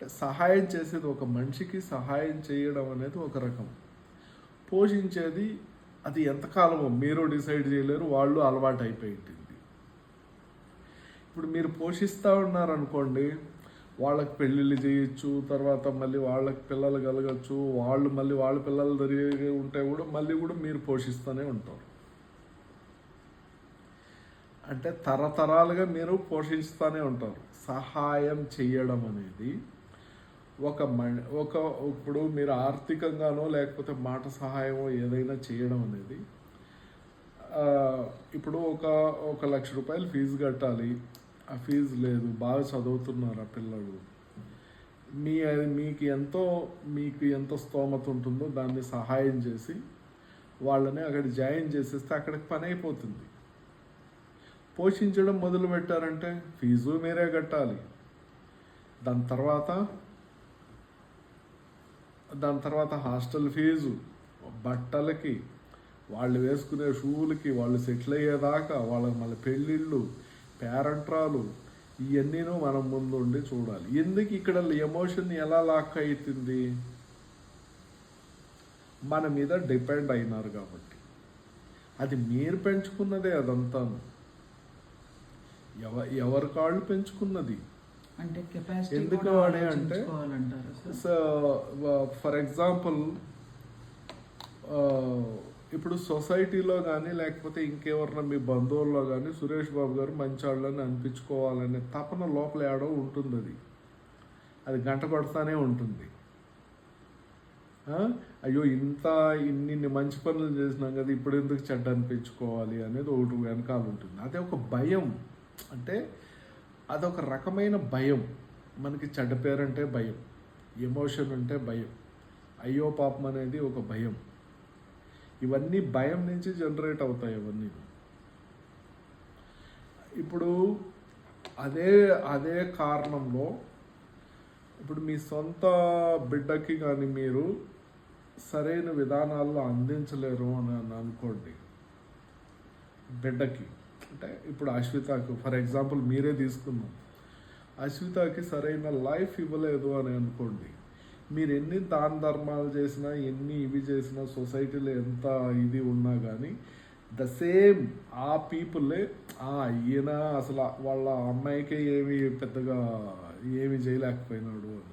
అంటే సహాయం చేసేది ఒక మనిషికి సహాయం చేయడం అనేది ఒక రకం. పోషించేది అది ఎంతకాలమో మీరు డిసైడ్ చేయలేరు వాళ్ళు అలవాటు అయిపోయి ఇప్పుడు మీరు పోషిస్తూ ఉన్నారనుకోండి వాళ్ళకి పెళ్ళిళ్ళు చేయొచ్చు తర్వాత మళ్ళీ వాళ్ళకి పిల్లలు కలగచ్చు వాళ్ళు మళ్ళీ వాళ్ళ పిల్లలు జరిగే ఉంటే కూడా మళ్ళీ కూడా మీరు పోషిస్తూనే ఉంటారు. అంటే తరతరాలుగా మీరు పోషిస్తూనే ఉంటారు. సహాయం చేయడం అనేది ఒక మన్ ఒక ఇప్పుడు మీరు ఆర్థికంగానో లేకపోతే మాట సహాయమో ఏదైనా చేయడం అనేది ఇప్పుడు ఒక ఒక లక్ష రూపాయలు ఫీజు కట్టాలి. ఆ ఫీజు లేదు బాగా చదువుతున్నారు ఆ పిల్లలు. మీ మీకు ఎంతో మీకు ఎంత స్తోమత ఉంటుందో దాన్ని సహాయం చేసి వాళ్ళని అక్కడ జాయిన్ చేసేస్తే అక్కడికి పని అయిపోతుంది. పోషించడం మొదలు పెట్టారంటే ఫీజు మీరే కట్టాలి. దాని తర్వాత దాని తర్వాత హాస్టల్ ఫీజు బట్టలకి వాళ్ళు వేసుకునే షూలకి వాళ్ళు సెటిల్ అయ్యేదాకా వాళ్ళ మళ్ళీ పెళ్ళిళ్ళు పేరంట్రాలు ఇవన్నీను మనం ముందు ఉండి చూడాలి. ఎందుకు ఇక్కడ ఎమోషన్ ఎలా లాక్ అవుతుంది మన మీద డిపెండ్ అయినారు కాబట్టి. అది మీరు పెంచుకున్నదే అదంతా ఎవ ఎవరి కాళ్ళు పెంచుకున్నది? అంటే కెపాసిటీ ఎందుకు వాడే అంటే- సో ఫర్ ఎగ్జాంపుల్ ఇప్పుడు సొసైటీలో కానీ లేకపోతే ఇంకెవరన్నా మీ బంధువుల్లో కానీ సురేష్ బాబు గారు మంచి వాళ్ళని అనిపించుకోవాలనే తపన లోపల ఏడో ఉంటుంది అది అది గంట కొడతానే ఉంటుంది? అయ్యో ఇంత ఇన్ని ఇన్ని మంచి పనులు చేసినాం కదా ఇప్పుడు ఎందుకు చెడ్డ అనిపించుకోవాలి అనేది ఒకటి వెనకాల ఉంటుంది. అదే ఒక భయం. అంటే అదొక రకమైన భయం. మనకి చెడ్డ పేరంటే భయం. ఎమోషన్ అంటే భయం. అయ్యో పాపం అనేది ఒక భయం. ఇవన్నీ భయం నుంచి జనరేట్ అవుతాయి ఇవన్నీ ఇప్పుడు అదే అదే కారణంలో ఇప్పుడు మీ సొంత బిడ్డకి కానీ మీరు సరైన విధానాల్లో అందించలేరు అని అని అనుకోండి. బిడ్డకి. అంటే ఇప్పుడు అశ్వితకు ఫర్ ఎగ్జాంపుల్ మీరే తీసుకున్నాం అశ్వితకి సరైన లైఫ్ ఇవ్వలేదు అని అనుకోండి. మీరు ఎన్ని దాన ధర్మాలు చేసినా ఎన్ని ఇవి చేసినా సొసైటీలో ఎంత ఇది ఉన్నా కానీ ద సేమ్ ఆ పీపుల్లే ఆ ఈయన అసలు వాళ్ళ అమ్మాయికే ఏమి పెద్దగా ఏమి చేయలేకపోయినాడు అని.